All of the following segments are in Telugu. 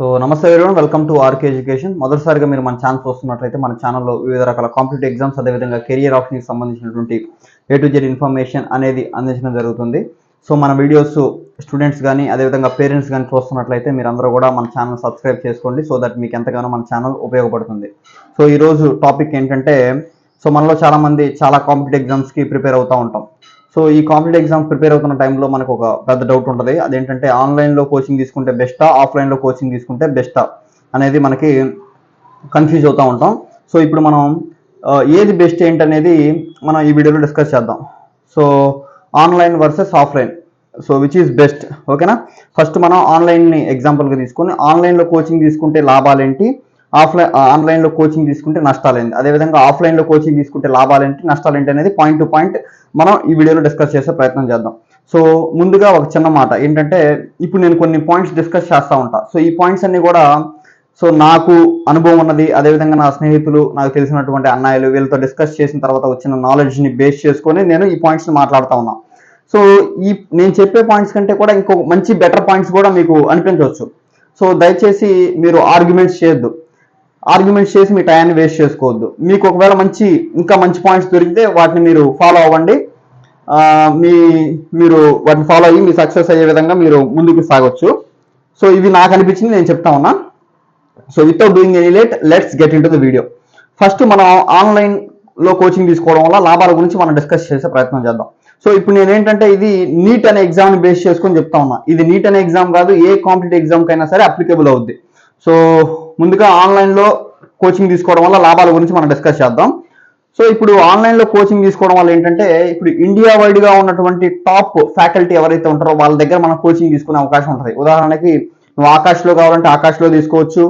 సో నమస్తే ఎవరి వెల్కమ్ టు ఆర్కే ఎడ్యుకేషన్ మొదటిసారిగా మీరు మన ఛానల్ చూస్తున్నట్లయితే మన ఛానల్లో వివిధ రకాల కాంపిటేటివ్ ఎగ్జామ్స్ అదేవిధంగా కెరియర్ ఆప్షన్కి సంబంధించినటువంటి ఏ టు జెడ్ ఇన్ఫర్మేషన్ అనేది అందించడం జరుగుతుంది. సో మన వీడియోస్ స్టూడెంట్స్ కానీ అదేవిధంగా పేరెంట్స్ కానీ చూస్తున్నట్లయితే మీరు అందరూ కూడా మన ఛానల్ సబ్స్క్రైబ్ చేసుకోండి సో దట్ మీకు ఎంతగానో మన ఛానల్ ఉపయోగపడుతుంది. సో ఈరోజు టాపిక్ ఏంటంటే సో మనలో చాలామంది చాలా కాంపిటేటివ్ ఎగ్జామ్స్కి ప్రిపేర్ అవుతూ ఉంటాం. సో ఈ కాంపిటేటివ్ ఎగ్జామ్ ప్రిపేర్ అవుతున్న టైంలో మనకు ఒక పెద్ద డౌట్ ఉంటుంది. అదేంటంటే ఆన్లైన్లో కోచింగ్ తీసుకుంటే బెస్టా ఆఫ్లైన్లో కోచింగ్ తీసుకుంటే బెస్టా అనేది మనకి కన్ఫ్యూజ్ అవుతూ ఉంటాం. సో ఇప్పుడు మనం ఏది బెస్ట్ ఏంటనేది మనం ఈ వీడియోలో డిస్కస్ చేద్దాం. So online versus offline so which is best ఓకేనా ఫస్ట్ మనం ఆన్లైన్ని ఎగ్జాంపుల్గా తీసుకొని ఆన్లైన్లో కోచింగ్ తీసుకుంటే లాభాలేంటి? ఆఫ్లైన్ ఆన్లైన్లో కోచింగ్ తీసుకుంటే నష్టాలేంటి అదేవిధంగా ఆఫ్లైన్లో కోచింగ్ తీసుకుంటే లాభాలేంటి నష్టాలేంటి అనేది పాయింట్ టు పాయింట్ మనం ఈ వీడియోలో డిస్కస్ చేసే ప్రయత్నం చేద్దాం. సో ముందుగా ఒక చిన్న మాట ఏంటంటే ఇప్పుడు నేను కొన్ని పాయింట్స్ డిస్కస్ చేస్తూ ఉంటా. సో ఈ పాయింట్స్ అన్నీ కూడా సో నాకు అనుభవం ఉన్నది అదేవిధంగా నా స్నేహితులు నాకు తెలిసినటువంటి అన్నయ్యలు వీళ్ళతో డిస్కస్ చేసిన తర్వాత వచ్చిన నాలెడ్జ్ని బేస్ చేసుకొని నేను ఈ పాయింట్స్ని మాట్లాడుతూ ఉన్నా. సో ఈ నేను చెప్పే పాయింట్స్ కంటే కూడా ఇంకో మంచి బెటర్ పాయింట్స్ కూడా మీకు అనిపించవచ్చు. సో దయచేసి మీరు ఆర్గ్యుమెంట్స్ చేయొద్దు. ఆర్గ్యుమెంట్స్ చేసి మీ టైంని వేస్ట్ చేసుకోవద్దు. మీకు ఒకవేళ మంచి ఇంకా మంచి పాయింట్స్ దొరికితే వాటిని మీరు ఫాలో అవ్వండి. మీ మీరు వాటిని ఫాలో అయ్యి మీ సక్సెస్ అయ్యే విధంగా మీరు ముందుకు సాగొచ్చు. సో ఇవి నాకు అనిపించింది నేను చెప్తా ఉన్నా. So without doing any late let's get into the video first మనం ఆన్లైన్లో కోచింగ్ తీసుకోవడం వల్ల లాభాల గురించి మనం డిస్కస్ చేసే ప్రయత్నం చేద్దాం. సో ఇప్పుడు నేను ఏంటంటే ఇది నీట్ అనే ఎగ్జామ్ని బేస్ చేసుకొని చెప్తా ఉన్నా. ఇది నీట్ అనే ఎగ్జామ్ కాదు ఏ కాంపిటేటివ్ ఎగ్జామ్కైనా సరే అప్లికేబుల్ అవుద్ది. సో ముందుగా ఆన్లైన్లో కోచింగ్ తీసుకోవడం వల్ల లాభాల గురించి మనం డిస్కస్ చేద్దాం. సో ఇప్పుడు ఆన్లైన్లో కోచింగ్ తీసుకోవడం వల్ల ఏంటంటే ఇప్పుడు ఇండియా వైడ్గా ఉన్నటువంటి టాప్ ఫ్యాకల్టీ ఎవరైతే ఉంటారో వాళ్ళ దగ్గర మనం కోచింగ్ తీసుకునే అవకాశం ఉంటుంది. ఉదాహరణకి నువ్వు ఆకాష్లో కావాలంటే ఆకాష్లో తీసుకోవచ్చు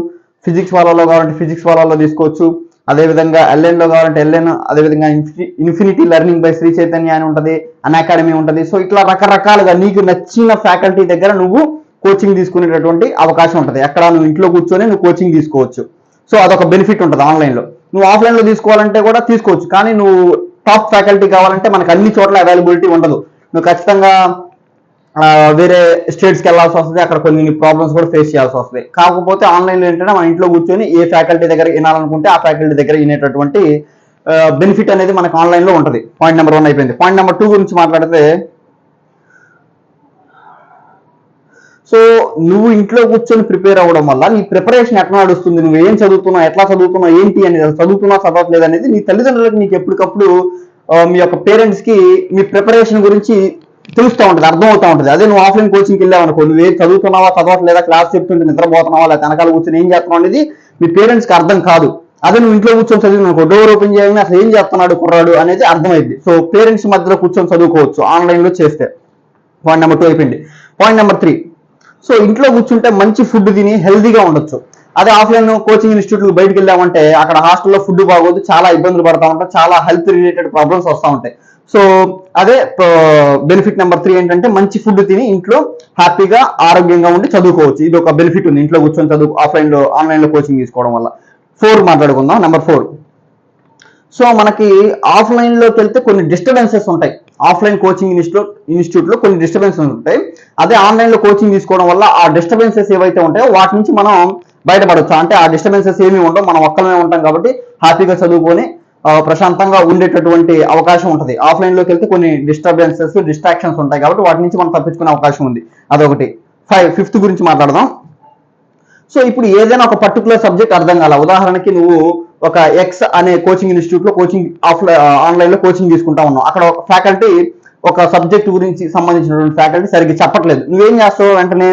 ఫిజిక్స్ వాళ్ళలో కావాలంటే ఫిజిక్స్ వాళ్ళలో తీసుకోవచ్చు అదేవిధంగా ఎల్ఎన్లో కావాలంటే ఎల్ఎన్ అదేవిధంగా infinity learning by Shri Chaitanya అని ఉంటుంది అన్ అకాడమీ ఉంటుంది. సో ఇట్లా రకరకాలుగా నీకు నచ్చిన ఫ్యాకల్టీ దగ్గర నువ్వు కోచింగ్ తీసుకునేటటువంటి అవకాశం ఉంటుంది. ఎక్కడ నువ్వు ఇంట్లో కూర్చొని నువ్వు కోచింగ్ తీసుకోవచ్చు. సో అదొక బెనిఫిట్ ఉంటుంది ఆన్లైన్లో. నువ్వు ఆఫ్లైన్లో తీసుకోవాలంటే కూడా తీసుకోవచ్చు. కానీ నువ్వు టాప్ ఫ్యాకల్టీ కావాలంటే మనకు అన్ని చోట్ల అవైలబిలిటీ ఉండదు. నువ్వు ఖచ్చితంగా వేరే స్టేట్స్కి వెళ్ళాల్సి వస్తుంది. అక్కడ కొన్ని ప్రాబ్లమ్స్ కూడా ఫేస్ చేయాల్సి వస్తుంది. కాకపోతే ఆన్లైన్లో ఏంటంటే మన ఇంట్లో కూర్చొని ఏ ఫ్యాకల్టీ దగ్గర వినాలనుకుంటే ఆ ఫ్యాకల్టీ దగ్గర వినేటటువంటి బెనిఫిట్ అనేది మనకు ఆన్లైన్లో ఉంటుంది. పాయింట్ నెంబర్ వన్ అయిపోయింది. పాయింట్ నెంబర్ టూ గురించి మాట్లాడితే సో నువ్వు ఇంట్లో కూర్చొని ప్రిపేర్ అవ్వడం వల్ల నీ ప్రిపరేషన్ ఎట్లా నడుస్తుంది? నువ్వు ఏం చదువుతున్నావు? ఎట్లా చదువుతున్నావు? ఏంటి అనేది? చదువుతున్నా చదవట్లేదు అనేది నీ తల్లిదండ్రులకు నీకు ఎప్పటికప్పుడు మీ యొక్క పేరెంట్స్కి మీ ప్రిపరేషన్ గురించి తెలుస్తూ ఉంటుంది అర్థం ఉంటుంది. అదే నువ్వు ఆఫ్లైన్ కోచింగ్కి వెళ్ళావు అనుకో నువ్వు ఏం చదువుతున్నావా? చదవట్లేదా? క్లాస్ చెప్తుంటే నిద్రపోతున్నావా లేదా వెనకాల కూర్చొని ఏం చేస్తున్నావు అనేది మీ పేరెంట్స్కి అర్థం కాదు. అదే నువ్వు ఇంట్లో కూర్చొని చదివిన అనుకో డోర్ ఓపెన్ చేయగానే అసలు ఏం చేస్తున్నాడు కుర్రాడు అనేది అర్థమైంది. సో పేరెంట్స్ మధ్యలో కూర్చొని చదువుకోవచ్చు ఆన్లైన్లో చేస్తే. పాయింట్ నెంబర్ టూ అయిపోయింది. పాయింట్ నెంబర్ త్రీ సో ఇంట్లో కూర్చుంటే మంచి ఫుడ్ తిని హెల్దీగా ఉండొచ్చు. అదే ఆఫ్లైన్ కోచింగ్ ఇన్స్టిట్యూట్ బయటకు వెళ్ళామంటే అక్కడ హాస్టల్లో ఫుడ్ బాగోదు చాలా ఇబ్బందులు పడతా ఉంటాం చాలా హెల్త్ రిలేటెడ్ ప్రాబ్లమ్స్ వస్తూ ఉంటాయి. సో అదే బెనిఫిట్ నెంబర్ త్రీ ఏంటంటే మంచి ఫుడ్ తిని ఇంట్లో హ్యాపీగా ఆరోగ్యంగా ఉండి చదువుకోవచ్చు. ఇది ఒక బెనిఫిట్ ఉంది. ఇంట్లో కూర్చొని చదువు ఆఫ్లైన్లో ఆన్లైన్లో కోచింగ్ తీసుకోవడం వల్ల. ఫోర్ మాట్లాడుకుందాం. నెంబర్ ఫోర్ సో మనకి ఆఫ్లైన్లోకి వెళ్తే కొన్ని డిస్టర్బెన్సెస్ ఉంటాయి. ఆఫ్లైన్ కోచింగ్ ఇన్స్టిట్యూట్ ఇన్స్టిట్యూట్లో కొన్ని డిస్టర్బెన్సెస్ ఉంటాయి. అదే ఆన్లైన్లో కోచింగ్ తీసుకోవడం వల్ల ఆ డిస్టర్బెన్సెస్ ఏవైతే ఉంటాయో వాటి నుంచి మనం బయటపడవచ్చు అంటే ఆ డిస్టర్బెన్సెస్ ఏమీ ఉండవు. మనం ఒక్కలమే ఉంటాం కాబట్టి హ్యాపీగా చదువుకొని ప్రశాంతంగా ఉండేటటువంటి అవకాశం ఉంటుంది. ఆఫ్లైన్లోకి వెళ్తే కొన్ని డిస్టర్బెన్సెస్ డిస్ట్రాక్షన్స్ ఉంటాయి కాబట్టి వాటి నుంచి మనం తప్పించుకునే అవకాశం ఉంది. అదొకటి. ఫైవ్ ఫిఫ్త్ గురించి మాట్లాడదాం. సో ఇప్పుడు ఏదైనా ఒక పర్టికులర్ సబ్జెక్ట్ అర్థం కాల. ఉదాహరణకి నువ్వు ఒక ఎక్స్ అనే కోచింగ్ ఇన్స్టిట్యూట్లో కోచింగ్ ఆఫ్లైన్ ఆన్లైన్లో కోచింగ్ తీసుకుంటా ఉన్నాం. అక్కడ ఒక ఫ్యాకల్టీ ఒక సబ్జెక్ట్ గురించి సంబంధించినటువంటి ఫ్యాకల్టీ సరిగ్గా చెప్పట్లేదు. నువ్వేం చేస్తావు వెంటనే?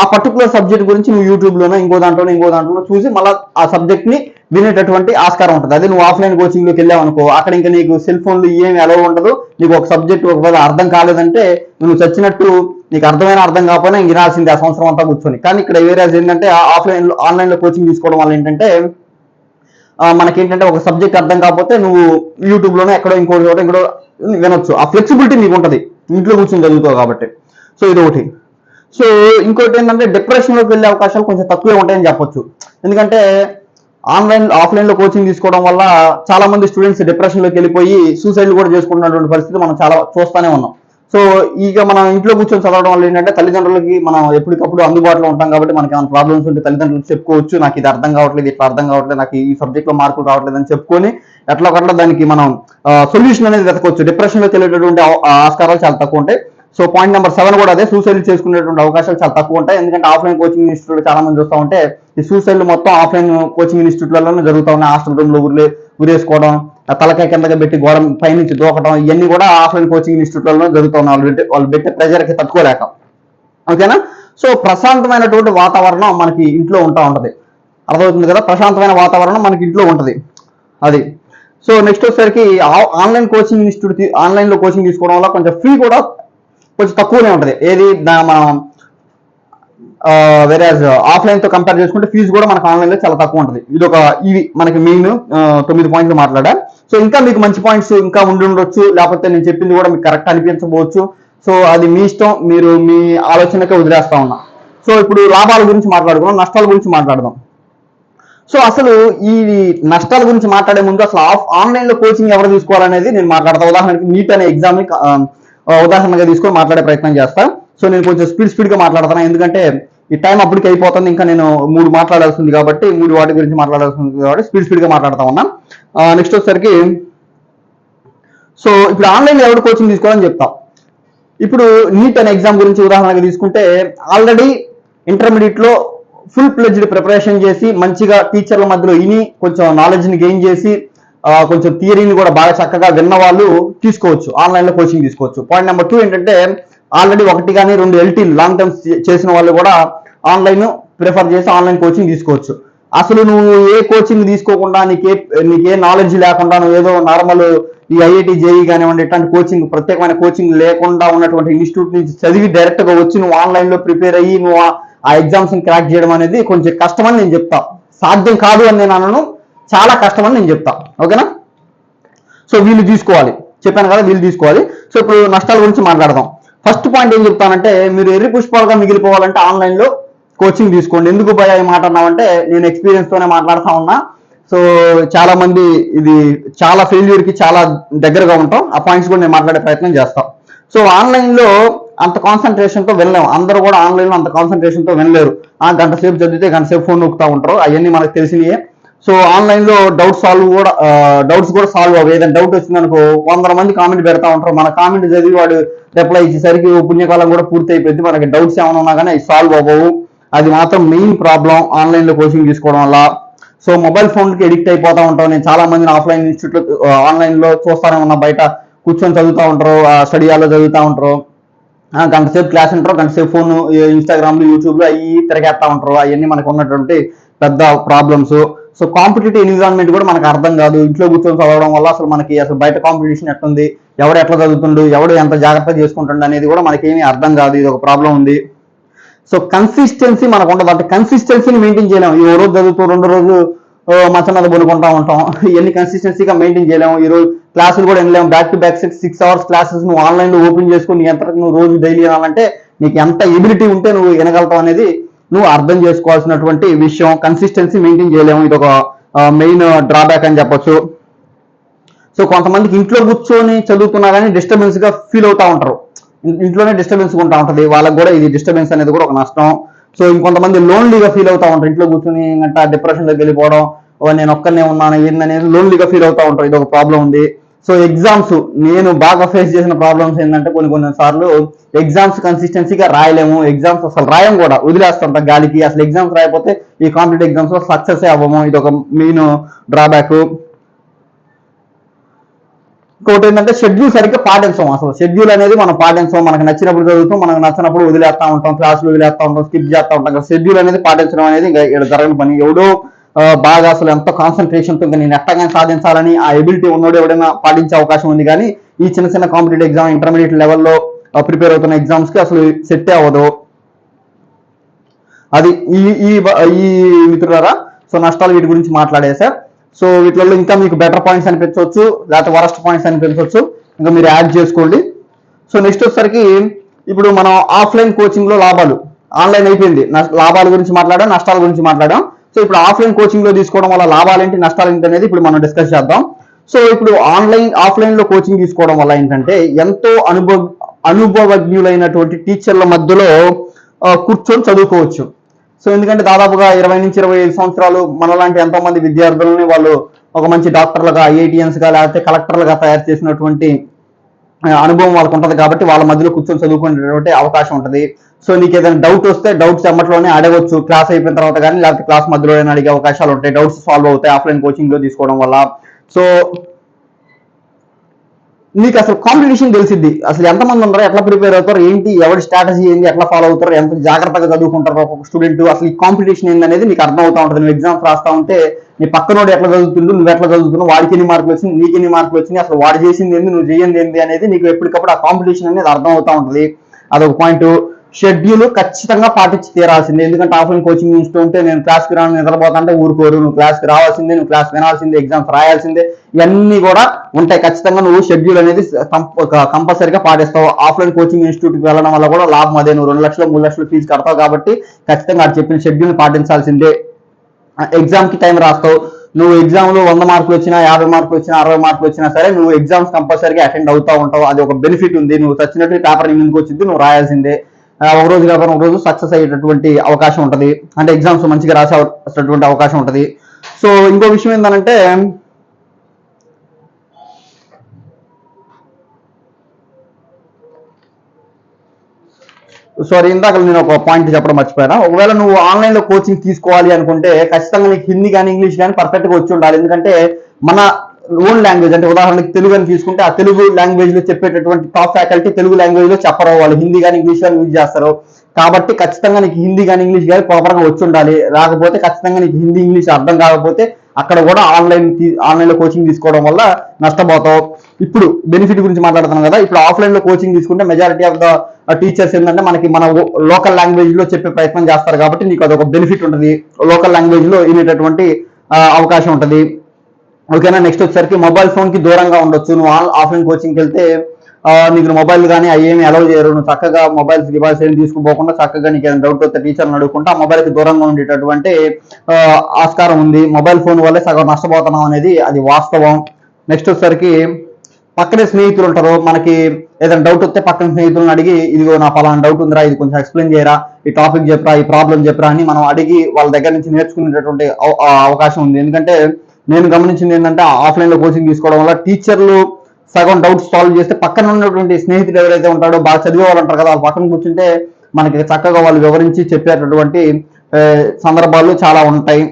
ఆ పర్టికులర్ సబ్జెక్ట్ గురించి నువ్వు యూట్యూబ్ లోనో ఇంకో దాంట్లోనో ఇంకో దాంట్లో చూసి మళ్ళీ ఆ సబ్జెక్ట్ని వినేటటువంటి ఆస్కారం ఉంటుంది. అదే నువ్వు ఆఫ్లైన్ కోచింగ్లోకి వెళ్ళావు అనుకో అక్కడ ఇంకా నీకు సెల్ ఫోన్లు ఏమి ఎలా ఉండదు. నీకు ఒక సబ్జెక్ట్ ఒకవేళ అర్థం కాలేదంటే నువ్వు చచ్చినట్టు నీకు అర్థమైన అర్థం కాకపోయినా ఇంక వినాల్సిందే ఆ సంవత్సరం అంతా కూర్చొని. కానీ ఇక్కడ వేరే ఏంటంటే ఆఫ్లైన్ ఆన్లైన్లో ఆన్లైన్లో కోచింగ్ తీసుకోవడం వల్ల ఏంటంటే మనకేంటంటే ఒక సబ్జెక్ట్ అర్థం కాకపోతే నువ్వు యూట్యూబ్లోనే ఎక్కడో ఇంకో చోట ఇంకో వినొచ్చు. ఆ ఫ్లెక్సిబిలిటీ నీకు ఉంటుంది ఇంట్లో కూర్చొని చదువుతావు కాబట్టి. సో ఇది ఒకటి. సో ఇంకోటి ఏంటంటే డిప్రెషన్లోకి వెళ్ళే అవకాశాలు కొంచెం తక్కువే ఉంటాయని చెప్పొచ్చు. ఎందుకంటే ఆన్లైన్ ఆఫ్లైన్లో కోచింగ్ తీసుకోవడం వల్ల చాలా మంది స్టూడెంట్స్ డిప్రెషన్లోకి వెళ్ళిపోయి సూసైడ్ కూడా చేసుకుంటున్నటువంటి పరిస్థితి మనం చాలా చూస్తానే ఉన్నాం. సో ఇక మనం ఇంట్లో కూర్చొని చదవడం వల్ల ఏంటంటే తల్లిదండ్రులకి మనం ఎప్పటికప్పుడు అందుబాటులో ఉంటాం కాబట్టి మనకి ఏమైనా ప్రాబ్లమ్స్ ఉంటే తల్లిదండ్రులకు చెప్పుకోవచ్చు. నాకు ఇది అర్థం కావట్లేదు ఇట్లా అర్థం కావట్లేదు నాకు ఈ సబ్జెక్ట్లో మార్కులు రావట్లేదు అని చెప్పుకొని ఎట్లా ఒకట్లా దానికి మనం సొల్యూషన్ అనేది వెతకొచ్చు. డిప్రెషన్ తెలియటటువంటి ఆస్కారాలు చాలా తక్కువ ఉంటాయి. సో పాయింట్ నెంబర్ సెవెన్ కూడా అదే సూసైడ్ చేసుకునేటువంటి అవకాశాలు చాలా తక్కువ ఉంటాయి. ఎందుకంటే ఆఫ్లైన్ కోచింగ్ ఇన్స్టిట్యూట్ చాలా మంది చూస్తూ ఉంటే ఈ సూసైడ్ మొత్తం ఆఫ్లైన్ కోచింగ్ ఇన్స్టిట్యూట్లలోనే జరుగుతూ ఉన్నాయి. హాస్టల్ రూమ్లో ఊర్లే ఊరేసుకోవడం తలకాయ కిందగా పెట్టి గోడ పైనుంచి దూకడం ఇవన్నీ కూడా ఆఫ్లైన్ కోచింగ్ ఇన్స్టిట్యూట్లలో జరుగుతున్నాయి వాళ్ళు పెట్టి వాళ్ళు పెట్టే ప్రెజర్కి తట్టుకోలేక. ఓకేనా? సో ప్రశాంతమైనటువంటి వాతావరణం మనకి ఇంట్లో ఉంటా ఉంటది. అర్థమవుతుంది కదా? ప్రశాంతమైన వాతావరణం మనకి ఇంట్లో ఉంటది. అది. సో నెక్స్ట్ వచ్చేసరికి ఆ- ఆన్లైన్ కోచింగ్ ఇన్స్టిట్యూట్ ఆన్లైన్లో ఆన్లైన్లో కోచింగ్ తీసుకోవడం వల్ల కొంచెం ఫీ కూడా కొంచెం తక్కువనే ఉంటుంది. ఏది? మనం వేరే ఆఫ్లైన్ uh, తో కంపేర్ చేసుకుంటే ఫీజు కూడా మనకు ఆన్లైన్లో చాలా తక్కువ ఉంటుంది. ఇది ఒక ఇవి మనకి మెయిన్ తొమ్మిది పాయింట్లు మాట్లాడా. సో ఇంకా మీకు మంచి పాయింట్స్ ఇంకా ఉండి ఉండొచ్చు. లేకపోతే నేను చెప్పింది కూడా మీకు కరెక్ట్ అనిపించకపోవచ్చు సో అది మీ ఇష్టం. మీరు మీ ఆలోచనకే వదిలేస్తా ఉన్నా. సో ఇప్పుడు లాభాల గురించి మాట్లాడుకున్నాం నష్టాల గురించి మాట్లాడదాం. సో అసలు ఈ నష్టాల గురించి మాట్లాడే ముందు అసలు ఆఫ్ ఆన్లైన్లో కోచింగ్ ఎవరు తీసుకోవాలనేది నేను మాట్లాడతా. ఉదాహరణకి నీట్ అనే ఎగ్జామ్ ఉదాహరణగా తీసుకొని మాట్లాడే ప్రయత్నం చేస్తా. సో నేను కొంచెం స్పీడ్ స్పీడ్గా మాట్లాడతాను ఎందుకంటే ఈ టైం అప్పటికి అయిపోతుంది. ఇంకా నేను మూడు మాట్లాడాల్సింది కాబట్టి మూడు వాటి గురించి మాట్లాడాల్సింది కాబట్టి స్పీడ్ స్పీడ్గా మాట్లాడతా ఉన్నా. నెక్స్ట్ వచ్చేసరికి సో ఇప్పుడు ఆన్లైన్ ఎవరు కోచింగ్ తీసుకోవాలని చెప్తా. ఇప్పుడు నీట్ అనే ఎగ్జామ్ గురించి ఉదాహరణగా తీసుకుంటే ఆల్రెడీ ఇంటర్మీడియట్లో ఫుల్ ప్లెజ్డ్ ప్రిపరేషన్ చేసి మంచిగా టీచర్ల మధ్యలో ఇని కొంచెం నాలెడ్జ్ని గెయిన్ చేసి కొంచెం థియరీని కూడా బాగా చక్కగా విన్న వాళ్ళు తీసుకోవచ్చు. ఆన్లైన్లో కోచింగ్ తీసుకోవచ్చు. పాయింట్ నెంబర్ టూ ఏంటంటే ఆల్రెడీ ఒకటి కానీ రెండు ఎల్టీ లాంగ్ టర్మ్స్ చేసిన వాళ్ళు కూడా ఆన్లైన్ ప్రిఫర్ చేసి ఆన్లైన్ కోచింగ్ తీసుకోవచ్చు. అసలు నువ్వు ఏ కోచింగ్ తీసుకోకుండా నీకే నీకే నాలెడ్జ్ లేకుండా నువ్వు ఏదో నార్మల్ ఈ ఐఐటి జేఈ కానివ్వండి ఇట్లాంటి కోచింగ్ ప్రత్యేకమైన కోచింగ్ లేకుండా ఉన్నటువంటి ఇన్స్టిట్యూట్ నుంచి చదివి డైరెక్ట్గా వచ్చి నువ్వు ఆన్లైన్లో ప్రిపేర్ అయ్యి నువ్వు ఆ- ఎగ్జామ్స్ని క్రాక్ చేయడం అనేది కొంచెం కష్టమని నేను చెప్తా. సాధ్యం కాదు అని నేను అనను. చాలా కష్టమని నేను చెప్తా. ఓకేనా? సో వీళ్ళు తీసుకోవాలి. చెప్పాను కదా వీళ్ళు తీసుకోవాలి. సో ఇప్పుడు నష్టాల గురించి మాట్లాడదాం. ఫస్ట్ పాయింట్ ఏం చెప్తానంటే మీరు ఎర్రి పుష్పాలుగా మిగిలిపోవాలంటే ఆన్లైన్లో కోచింగ్ తీసుకోండి. ఎందుకు భయ ఈ మాట అన్నామంటే నేను ఎక్స్పీరియన్స్ తోనే మాట్లాడుతూ ఉన్నా. సో చాలా మంది ఇది చాలా ఫెయిల్యూర్కి చాలా దగ్గరగా ఉంటాం. ఆ పాయింట్స్ కూడా నేను మాట్లాడే ప్రయత్నం చేస్తాం. సో ఆన్లైన్లో అంత కాన్సన్ట్రేషన్తో వెళ్ళలేము అందరూ కూడా ఆన్లైన్లో అంత కాన్సన్ట్రేషన్తో వెళ్ళలేరు ఆ గంట సేపు చదివితే గంట సేపు ఫోన్ నొక్కుతా ఉంటారు. అవన్నీ మనకు తెలిసినయే. సో ఆన్లైన్లో డౌట్ సాల్వ్ కూడా డౌట్స్ కూడా సాల్వ్ అవ్వవు. ఏదైనా డౌట్ వచ్చిందనుకో వందల మంది కామెంట్ పెడతా ఉంటారు. మన కామెంట్ చదివి వాడు రిప్లై ఇచ్చేసరికి పుణ్యకాలం కూడా పూర్తి అయిపోయింది మనకి డౌట్స్ ఏమైనా ఉన్నా కానీ సాల్వ్ అవ్వవు. అది మాత్రం మెయిన్ ప్రాబ్లం ఆన్లైన్లో కోచింగ్ తీసుకోవడం వల్ల. సో మొబైల్ ఫోన్కి ఎడిక్ట్ అయిపోతూ ఉంటాం. నేను చాలా మందిని ఆఫ్లైన్ ఇన్స్టిట్యూట్ ఆన్లైన్లో చూస్తానే ఉన్నా. బయట కూర్చొని చదువుతా ఉంటారు స్టడీ హాల్లో ఉంటారు. గంటసేపు క్లాస్ ఉంటారు గంటసేపు ఫోన్ ఇన్స్టాగ్రామ్లు యూట్యూబ్లో అవి తిరగేస్తూ ఉంటారు. అవన్నీ మనకు ఉన్నటువంటి పెద్ద ప్రాబ్లమ్స్ సో కాంపిటేటివ్ ఎన్విరాన్మెంట్ కూడా మనకు అర్థం కాదు. ఇంట్లో కూర్చొని చదవడం వల్ల అసలు మనకి అసలు బయట కాంపిటీషన్ ఎట్లుంది? ఎవడు ఎట్లా చదువుతుండు? ఎవడు ఎంత జాగ్రత్త చేసుకుంటుండు? అనేది కూడా మనకి ఏమీ అర్థం కాదు. ఇది ఒక ప్రాబ్లం ఉంది. సో కన్సిస్టెన్సీ మనకు ఉండదు. అంటే కన్సిస్టెన్సీని మెయింటైన్ చేయలేము. ఈ రోజు చదువుతూ రెండు రోజు ఓ, మంచం మీద పడుకుంటా ఉంటాం. ఇవన్నీ కన్సిస్టెన్సీగా మెయింటైన్ చేయలేము. ఈ రోజు క్లాసులు కూడా వినలేము. Back to back six hours classes నువ్వు ఆన్లైన్లో ఓపెన్ చేసుకుని ఎంత నువ్వు రోజు డైలీ వినాలంటే నీకు ఎంత ఎబిలిటీ ఉంటే నువ్వు వినగలుగుతావు అనేది నువ్వు అర్థం చేసుకోవాల్సినటువంటి విషయం. కన్సిస్టెన్సీ మెయింటైన్ చేయలేము. ఇది ఒక మెయిన్ డ్రాబ్యాక్ అని చెప్పొచ్చు. సో కొంతమందికి ఇంట్లో కూర్చొని చదువుతున్నా కానీ డిస్టర్బెన్స్గా ఫీల్ అవుతా ఉంటారు. ఇంట్లోనే డిస్టర్బెన్స్ ఉంటా ఉంటది. వాళ్ళకి కూడా ఇది డిస్టర్బెన్స్ అనేది కూడా ఒక నష్టం. సో ఇంకొంతమంది లోన్లీగా ఫీల్ అవుతా ఉంటారు. ఇంట్లో కూర్చొని గంట డిప్రెషన్లోకి వెళ్ళిపోవడం నేను ఒక్కనే ఉన్నాను ఏందనేది లోన్లీగా ఫీల్ అవుతా ఉంటారు. ఇది ఒక ప్రాబ్లం ఉంది. సో ఎగ్జామ్స్ నేను బాగా ఫేస్ చేసిన ప్రాబ్లమ్స్ ఏంటంటే కొన్ని కొన్ని సార్లు ఎగ్జామ్స్ కన్సిస్టెన్సీగా రాయలేము. ఎగ్జామ్స్ అసలు రాయం కూడా. వదిలేస్తుంటాం గాలికి. అసలు ఎగ్జామ్స్ రాయకపోతే ఈ కాంపిటేటివ్ ఎగ్జామ్స్లో సక్సెస్ అవ్వము. ఇది ఒక మెయిన్ డ్రాబ్యాక్ ఇంకోటి ఏంటంటే షెడ్యూల్ సరిగ్గా పాటించం అసలు. షెడ్యూల్ అనేది మనం పాటించం. మనకు నచ్చినప్పుడు చదువుతాం మనకు నచ్చినప్పుడు వదిలేస్తా ఉంటాం క్లాసులు వదిలేస్తా ఉంటాం స్కిప్ చేస్తా ఉంటాం. షెడ్యూల్ అనేది పాటించడం అనేది ఇంకా ఇక్కడ జరగని పని. ఎవడో బాగా అసలు ఎంతో కాన్సన్ట్రేషన్తో ఇంకా నేను ఎట్టగానే సాధించాలని ఆ ఎబిలిటీ ఉన్నోడు ఎవడైనా పాటించే అవకాశం ఉంది. కానీ ఈ చిన్న చిన్న కాంపిటేటివ్ ఎగ్జామ్ ఇంటర్మీడియట్ లెవెల్లో ప్రిపేర్ అవుతున్న ఎగ్జామ్స్కి అసలు సెట్ అవ్వదు. అది ఈ ఈ ఈ మిత్రులారా సో నష్టాలు వీటి గురించి మాట్లాడేశారు సో వీటిలో ఇంకా మీకు బెటర్ పాయింట్స్ అనిపించవచ్చు లేకపోతే వరస్ట్ పాయింట్స్ అనిపించవచ్చు. ఇంకా మీరు యాడ్ చేసుకోండి. సో నెక్స్ట్ వచ్చేసరికి ఇప్పుడు మనం ఆఫ్లైన్ కోచింగ్లో లాభాలు. ఆన్లైన్ అయిపోయింది. లాభాల గురించి మాట్లాడాం నష్టాల గురించి మాట్లాడాం. సో ఇప్పుడు ఆఫ్లైన్ కోచింగ్లో తీసుకోవడం వల్ల లాభాలు ఏంటి నష్టాలు ఏంటి అనేది ఇప్పుడు మనం డిస్కస్ చేద్దాం. సో ఇప్పుడు ఆన్లైన్ ఆఫ్లైన్లో కోచింగ్ తీసుకోవడం వల్ల ఏంటంటే ఎంతో అనుభవ అనుభవజ్ఞులైనటువంటి టీచర్ల మధ్యలో కూర్చొని చదువుకోవచ్చు. సో ఎందుకంటే దాదాపుగా ఇరవై నుంచి ఇరవై ఐదు సంవత్సరాలు మనలాంటి ఎంతో మంది విద్యార్థులని వాళ్ళు ఒక మంచి డాక్టర్లుగా ఐఐటిఎన్స్గా లేకపోతే కలెక్టర్లుగా తయారు చేసినటువంటి అనుభవం వాళ్ళకు ఉంటుంది కాబట్టి వాళ్ళ మధ్యలో కూర్చొని చదువుకునేటువంటి అవకాశం ఉంటుంది. సో నీకు ఏదైనా డౌట్ వస్తే డౌట్స్ ఎమ్మట్లోనే అడగవచ్చు క్లాస్ అయిపోయిన తర్వాత కానీ లేకపోతే క్లాస్ మధ్యలోనే అడిగే అవకాశాలు ఉంటాయి. డౌట్స్ సాల్వ్ అవుతాయి. ఆఫ్లైన్ కోచింగ్లో తీసుకోవడం వల్ల. సో నీకు అసలు కాంపిటీషన్ తెలిసిద్ది. అసలు ఎంతమంది ఉన్నారో ఎట్లా ప్రిపేర్ అవుతారు ఏంటి ఎవరి స్ట్రాటజీ ఏంటి ఎట్లా ఫాలో అవుతారు ఎంత జాగ్రత్తగా చదువుకుంటారు ఒక స్టూడెంట్ అసలు ఈ కాంపిటీషన్ ఏందనేది నీకు అర్థం అవుతా ఉంటుంది. నువ్వు ఎగ్జామ్స్ రాస్తా ఉంటే నీ పక్కనోడు ఎట్లా చదువుతుండు నువ్వు ఎట్లా చదువుతున్నావు వాడికి ఎన్ని మార్కులు వచ్చింది నీకు ఎన్ని మార్కులు వచ్చినాయి అసలు వాడు చేసింది ఏంది నువ్వు చేయండి ఏంది అనేది నీకు ఎప్పటికప్పుడు ఆ కాంపిటీషన్ అనేది అర్థం అవుతా ఉంటుంది. అదొక పాయింట్ షెడ్యూల్ ఖచ్చితంగా పాటించి తీరాల్సిందే. ఎందుకంటే ఆఫ్లైన్ కోచింగ్ ఇస్తూ ఉంటే నేను క్లాస్కి రాను నిద్రపోతుంటే ఊరుకోరు నువ్వు క్లాస్కి రావాల్సిందే నువ్వు క్లాస్ వినాల్సిందే ఎగ్జామ్స్ రాయాల్సిందే. ఇవన్నీ కూడా ఉంటాయి. ఖచ్చితంగా నువ్వు షెడ్యూల్ అనేది కంపల్సరీగా పాటిస్తావు. ఆఫ్లైన్ కోచింగ్ ఇన్స్టిట్యూట్కి వెళ్ళడం వల్ల కూడా లాభం అదే. నువ్వు రెండు లక్షలు మూడు లక్షలు ఫీజు కడతావు కాబట్టి ఖచ్చితంగా అది చెప్పిన షెడ్యూల్ పాటించాల్సిందే. ఎగ్జామ్కి టైం రాస్తావు. నువ్వు ఎగ్జామ్లో వంద మార్కులు వచ్చినా యాభై మార్కులు వచ్చినా అరవై మార్కులు వచ్చినా సరే నువ్వు ఎగ్జామ్స్ కంపల్సరీగా అటెండ్ అవుతా ఉంటావు. అది ఒక బెనిఫిట్ ఉంది. నువ్వు చచ్చినట్టు పేపర్ ముందుకు వచ్చింది నువ్వు రాయాల్సిందే. ఒక రోజు కాకుండా ఒక రోజు సక్సెస్ అయ్యేటటువంటి అవకాశం ఉంటది. అంటే ఎగ్జామ్స్ మంచిగా రాసేటటువంటి అవకాశం ఉంటది. సో ఇంకో విషయం ఏంటంటే సారీ ఇందాక నేను ఒక పాయింట్ చెప్పడం మర్చిపోయాను? ఒకవేళ నువ్వు ఆన్లైన్లో కోచింగ్ తీసుకోవాలి అనుకుంటే ఖచ్చితంగా నీకు హిందీ కానీ ఇంగ్లీష్ కానీ పర్ఫెక్ట్గా వచ్చి ఉండాలి. ఎందుకంటే మన ఓన్ లాంగ్వేజ్ అంటే ఉదాహరణకి తెలుగు అని తీసుకుంటే ఆ తెలుగు లాంగ్వేజ్లో చెప్పేటటువంటి టాప్ ఫ్యాకల్టీ తెలుగు లాంగ్వేజ్లో చెప్పరు. వాళ్ళు హిందీ కానీ ఇంగ్లీష్ కానీ యూజ్ చేస్తారు. కాబట్టి ఖచ్చితంగా నీకు హిందీ కానీ ఇంగ్లీష్ కానీ ప్రాపర్గా వచ్చి ఉండాలి. రాకపోతే ఖచ్చితంగా నీకు హిందీ ఇంగ్లీష్ అర్థం కాకపోతే అక్కడ కూడా ఆన్లైన్ ఆన్లైన్లో కోచింగ్ తీసుకోవడం వల్ల నష్టపోతావు. ఇప్పుడు బెనిఫిట్ గురించి మాట్లాడుతున్నాం కదా. ఇప్పుడు ఆఫ్లైన్లో కోచింగ్ తీసుకుంటే మెజారిటీ ఆఫ్ ద టీచర్స్ ఏంటంటే మనకి మన లోకల్ లాంగ్వేజ్లో చెప్పే ప్రయత్నం చేస్తారు. కాబట్టి నీకు అదొక బెనిఫిట్ ఉంటుంది. లోకల్ లాంగ్వేజ్లో వినేటటువంటి uh, అవకాశం ఉంటుంది. ఓకేనా? నెక్స్ట్ వచ్చేసరికి మొబైల్ ఫోన్కి దూరంగా ఉండొచ్చు. నువ్వు ఆఫ్లైన్ కోచింగ్కి వెళ్తే నీకు మొబైల్ కానీ అవి ఏమి అలౌ చేయరు. నువ్వు చక్కగా మొబైల్స్ డివైస్ ఏమి తీసుకుపోకుండా చక్కగా నీకు ఏదైనా డౌట్ వస్తే టీచర్ని అడుగుకుంటా ఆ మొబైల్కి దూరంగా ఉండేటటువంటి ఆస్కారం ఉంది. మొబైల్ ఫోన్ వల్లే సగం నష్టపోతున్నాం అనేది అది వాస్తవం. నెక్స్ట్ వచ్చేసరికి పక్కనే స్నేహితులు ఉంటారు. మనకి ఏదైనా డౌట్ వస్తే పక్కన స్నేహితులను అడిగి ఇదిగో నా పలానా డౌట్ ఉందిరా ఇది కొంచెం ఎక్స్ప్లెయిన్ చేయరా ఈ టాపిక్ చెప్పరా ఈ ప్రాబ్లం చెప్పరా అని మనం అడిగి వాళ్ళ దగ్గర నుంచి నేర్చుకునేటటువంటి అవకాశం ఉంది. ఎందుకంటే నేను గమనించింది ఏంటంటే ఆఫ్లైన్లో కోచింగ్ తీసుకోవడం వల్ల టీచర్లు సగం డౌట్స్ సాల్వ్ చేస్తే పక్కన ఉన్నటువంటి స్నేహితుడు ఎవరైతే ఉంటాడో బాగా చదివే వాళ్ళు ఉంటారు కదా పక్కన కూర్చుంటే మనకి చక్కగా వాళ్ళు వివరించి చెప్పేటటువంటి సందర్భాలు చాలా ఉంటాయి.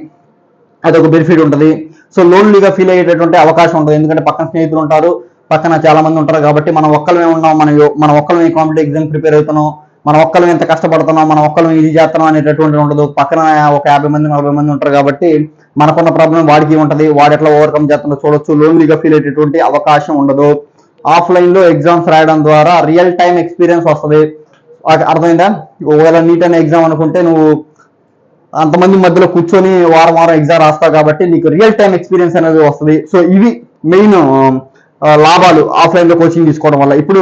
అదొక బెనిఫిట్ ఉంటుంది. సో లోన్లీగా ఫీల్ అయ్యేటటువంటి అవకాశం ఉంటుంది. ఎందుకంటే పక్కన స్నేహితులు ఉంటారు పక్కన చాలా మంది ఉంటారు కాబట్టి మనం ఒక్కలమే ఉన్నాం మన మన మనం ఒక్కలమే కాంపిటేటివ్ ఎగ్జామ్ ప్రిపేర్ అవుతున్నాం మనం ఒక్కలం ఎంత కష్టపడుతున్నాం మనం ఒక్కలం ఇది చేస్తున్నాం అనేటటువంటి ఉండదు. పక్కన ఒక యాభై మంది నలభై మంది ఉంటారు కాబట్టి మనకున్న ప్రాబ్లం వాడికి ఉంటుంది వాడు ఎట్లా ఓవర్కమ్ చేస్తుందో చూడొచ్చు. లోన్లీగా ఫీల్ అయ్యేటువంటి అవకాశం ఉండదు. ఆఫ్లైన్లో ఎగ్జామ్స్ రాయడం ద్వారా రియల్ టైం ఎక్స్పీరియన్స్ వస్తుంది. అర్థమైందా? ఒకవేళ నీట్ అనే ఎగ్జామ్ అనుకుంటే నువ్వు అంతమంది మధ్యలో కూర్చొని వారం వారం ఎగ్జామ్ రాస్తావు కాబట్టి నీకు రియల్ టైం ఎక్స్పీరియన్స్ అనేది వస్తుంది. సో ఇవి మెయిన్ లాభాలు ఆఫ్లైన్లో కోచింగ్ తీసుకోవడం వల్ల. ఇప్పుడు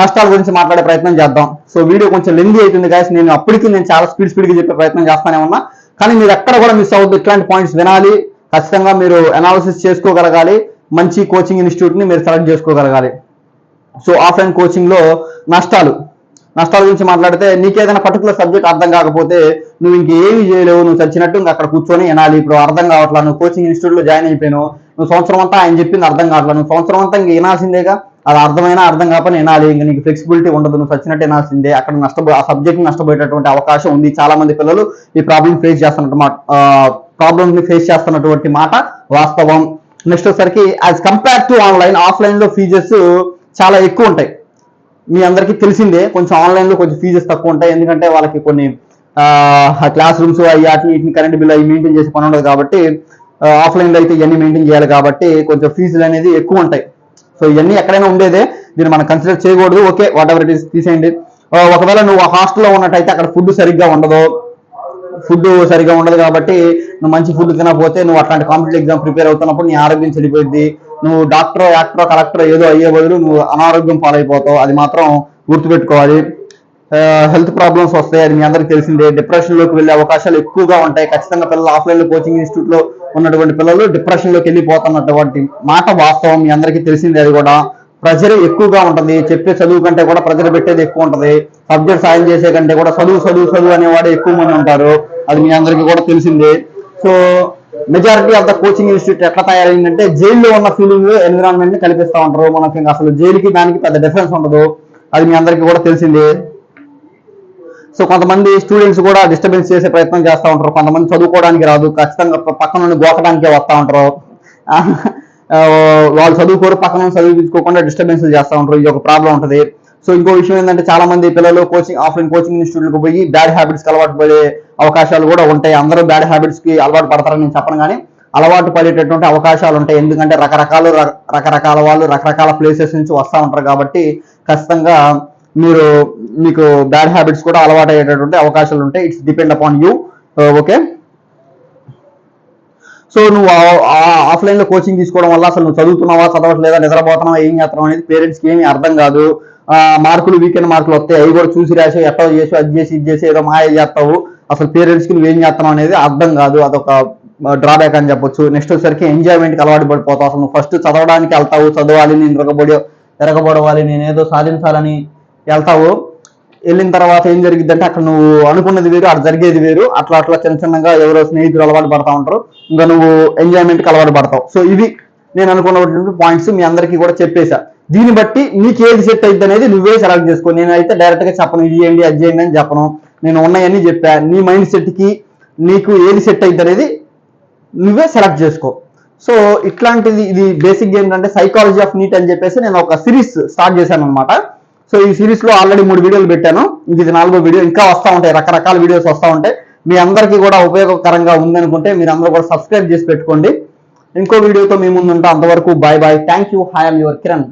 నష్టాల గురించి మాట్లాడే ప్రయత్నం చేద్దాం. సో వీడియో కొంచెం లెందీ అవుతుంది కాదు నేను అప్పటికి నేను చాలా స్పీడ్ స్పీడ్గా చెప్పే ప్రయత్నం చేస్తానే ఉన్నా. కానీ మీరు ఎక్కడ కూడా మిస్ అవ్వద్దు. ఇట్లాంటి పాయింట్స్ వినాలి. ఖచ్చితంగా మీరు అనాలిసిస్ చేసుకోగలగాలి. మంచి కోచింగ్ ఇన్స్టిట్యూట్ని మీరు సెలెక్ట్ చేసుకోగలగాలి. సో ఆఫ్లైన్ కోచింగ్లో నష్టాలు. నష్టాల గురించి మాట్లాడితే నీకేదైనా పర్టికులర్ సబ్జెక్ట్ అర్థం కాకపోతే నువ్వు ఇంకేమి చేయలేవు. నువ్వు చచ్చినట్టు ఇంకా అక్కడ కూర్చొని వినాలి. ఇప్పుడు అర్థం కావట్లా. నువ్వు కోచింగ్ ఇన్స్టిట్యూట్లో జాయిన్ అయిపోయాను నువ్వు సంవత్సరం అంతా ఆయన చెప్పింది అర్థం కావట్లా. నువ్వు సంవత్సరం అంతా ఇంక వినాల్సిందేగా? అది అర్థమైనా అర్థం కాకపోయినా వినాలి. ఇంకా నీకు ఫ్లెక్సిబిలిటీ ఉండదు. నువ్వు చచ్చినట్టు వినాల్సిందే అక్కడ నష్టపో ఆ సబ్జెక్ట్ నష్టపోయేటటువంటి అవకాశం ఉంది. చాలా మంది పిల్లలు ఈ ప్రాబ్లం ఫేస్ చేస్తున్నట్టు మాట ప్రాబ్లమ్ని ఫేస్ చేస్తున్నటువంటి మాట వాస్తవం. నెక్స్ట్ వచ్చేసరికి యాజ్ కంపేర్ టు ఆన్లైన్ ఆఫ్లైన్లో ఫీజెస్ చాలా ఎక్కువ ఉంటాయి. మీ అందరికీ తెలిసిందే కొంచెం ఆన్లైన్లో కొంచెం ఫీజెస్ తక్కువ ఉంటాయి. ఎందుకంటే వాళ్ళకి కొన్ని క్లాస్ రూమ్స్ అవి వాటిని వీటిని కరెంట్ బిల్ అవి మెయింటైన్ చేసి పని ఉండదు కాబట్టి ఆఫ్లైన్లో అయితే ఇవన్నీ మెయింటైన్ చేయాలి కాబట్టి కొంచెం ఫీజులు అనేది ఎక్కువ ఉంటాయి. సో ఇవన్నీ ఎక్కడైనా ఉండేదే దీన్ని మనం కన్సిడర్ చేయకూడదు. Okay whatever it is తీసేయండి uh, ఒకవేళ నువ్వు హాస్టల్లో ఉన్నట్టయితే అక్కడ ఫుడ్ సరిగ్గా ఉండదు. ఫుడ్ సరిగా ఉండదు కాబట్టి నువ్వు మంచి ఫుడ్ తినకపోతే నువ్వు అట్లాంటి కాంపిటేటివ్ ఎగ్జామ్ ప్రిపేర్ అవుతున్నప్పుడు నీ ఆరోగ్యం చెడిపోయింది నువ్వు డాక్టర్ యాక్టర్ కలెక్టర్ ఏదో అయ్యే బదులు నువ్వు అనారోగ్యం పాలైపోతావు. అది మాత్రం గుర్తుపెట్టుకోవాలి. హెల్త్ ప్రాబ్లమ్స్ వస్తాయి. అది మీ అందరికీ తెలిసిందే. డిప్రెషన్లోకి వెళ్ళే అవకాశాలు ఎక్కువగా ఉంటాయి. ఖచ్చితంగా పిల్లలు ఆఫ్లైన్ కోచింగ్ ఇన్స్టిట్యూట్లో ఉన్నటువంటి పిల్లలు డిప్రెషన్లోకి వెళ్ళిపోతున్నటువంటి మాట వాస్తవం మీ అందరికీ తెలిసిందే అది కూడా. ప్రెజర్ ఎక్కువగా ఉంటుంది. చెప్పే చదువు కంటే కూడా ప్రెజర్ పెట్టేది ఎక్కువ ఉంటుంది. సబ్జెక్ట్ సాయం చేసే కంటే కూడా చదువు చదువు చదువు అనేవాడే ఎక్కువ మంది ఉంటారు. అది మీ అందరికీ కూడా తెలిసిందే. So majority of the coaching institute ఎట్లా తయారైందంటే జైల్లో ఉన్న ఫీలింగ్ ఎన్విరాన్మెంట్ని కల్పిస్తా ఉంటారు. మనకి అసలు జైలుకి దానికి పెద్ద డిఫరెన్స్ ఉండదు. అది మీ అందరికీ కూడా తెలిసిందే. సో కొంతమంది స్టూడెంట్స్ కూడా డిస్టర్బెన్స్ చేసే ప్రయత్నం చేస్తూ ఉంటారు. కొంతమంది చదువుకోవడానికి రాదు. ఖచ్చితంగా పక్కన నుండి గోకడానికే వస్తూ ఉంటారు. వాళ్ళు చదువుకోరు. పక్కన నుండి చదివించుకోకుండా డిస్టర్బెన్స్ చేస్తూ ఉంటారు. ఇది ఒక ప్రాబ్లం ఉంటుంది. సో ఇంకో విషయం ఏంటంటే చాలా మంది పిల్లలు కోచింగ్ ఆఫ్లైన్ కోచింగ్ ఇన్స్టిట్యూట్లకు పోయి బ్యాడ్ హ్యాబిట్స్ అలవాటు పడే అవకాశాలు కూడా ఉంటాయి. అందరూ బ్యాడ్ హ్యాబిట్స్కి అలవాటు పడతారని నేను చెప్పను కానీ అలవాటు పడేటటువంటి అవకాశాలు ఉంటాయి. ఎందుకంటే రకరకాల రకరకాల వాళ్ళు రకరకాల ప్లేసెస్ నుంచి వస్తూ ఉంటారు కాబట్టి ఖచ్చితంగా మీరు మీకు బ్యాడ్ హ్యాబిట్స్ కూడా అలవాటు అయ్యేటటువంటి అవకాశాలు ఉంటాయి. It's depend upon you okay so నువ్వు ఆఫ్లైన్లో కోచింగ్ తీసుకోవడం వల్ల అసలు నువ్వు చదువుతున్నావా చదవట్లేదా నిద్రపోతున్నావా ఏం చేస్తున్నావు అనేది పేరెంట్స్కి ఏమీ అర్థం కాదు. మార్కులు వీకెండ్ మార్కులు వస్తాయి. అవి కూడా చూసి రాసి ఎట్లా చేసి అది చేసి ఇది చేసి ఏదో మాయ చేస్తావు. అసలు పేరెంట్స్కి నువ్వు ఏం చేస్తున్నావు అనేది అర్థం కాదు. అదొక డ్రాబ్యాక్ అని చెప్పొచ్చు. నెక్స్ట్ వచ్చేసరికి ఎంజాయ్మెంట్కి అలవాటు పడిపోతావు. అసలు నువ్వు ఫస్ట్ చదవడానికి వెళ్తావు చదవాలి నేను తిరగబడి తిరగబడవాలి నేను ఏదో సాధించాలని వెళ్తావు. వెళ్ళిన తర్వాత ఏం జరిగిద్దంటే అక్కడ నువ్వు అనుకున్నది వేరు అక్కడ జరిగేది వేరు. అట్లా అట్లా చిన్న చిన్నగా ఎవరో స్నేహితులు అలవాటు పడతా ఉంటారు. ఇంకా నువ్వు ఎంజాయ్మెంట్కి అలవాటు పడతావు. సో ఇవి నేను అనుకున్నటువంటి పాయింట్స్ మీ అందరికీ కూడా చెప్పేశా. దీన్ని బట్టి నీకు ఏది సెట్ అయింది అనేది నువ్వే సెలెక్ట్ చేసుకో. నేనైతే డైరెక్ట్గా చెప్పను ఇది చేయండి అది చేయండి అని చెప్పను. నేను ఉన్నాయని చెప్పా. నీ మైండ్ సెట్కి నీకు ఏది సెట్ అయింది అనేది నువ్వే సెలెక్ట్ చేసుకో. సో ఇట్లాంటిది ఇది బేసిక్ ఏంటంటే సైకాలజీ ఆఫ్ నీట్ అని చెప్పేసి నేను ఒక సిరీస్ స్టార్ట్ చేశాను అనమాట సో ఈ సిరీస్లో ఆల్రెడీ మూడు వీడియోలు పెట్టాను. ఇంక ఇది నాలుగో వీడియో ఇంకా వస్తూ ఉంటాయి. రకరకాల వీడియోస్ వస్తూ ఉంటాయి. మీ అందరికీ కూడా ఉపయోగకరంగా ఉందనుకుంటే మీరు అందరూ కూడా సబ్స్క్రైబ్ చేసి పెట్టుకోండి. ఇంకో వీడియోతో మీ ముందు ఉంటా. అంతవరకు bye bye thank you hi your Kiran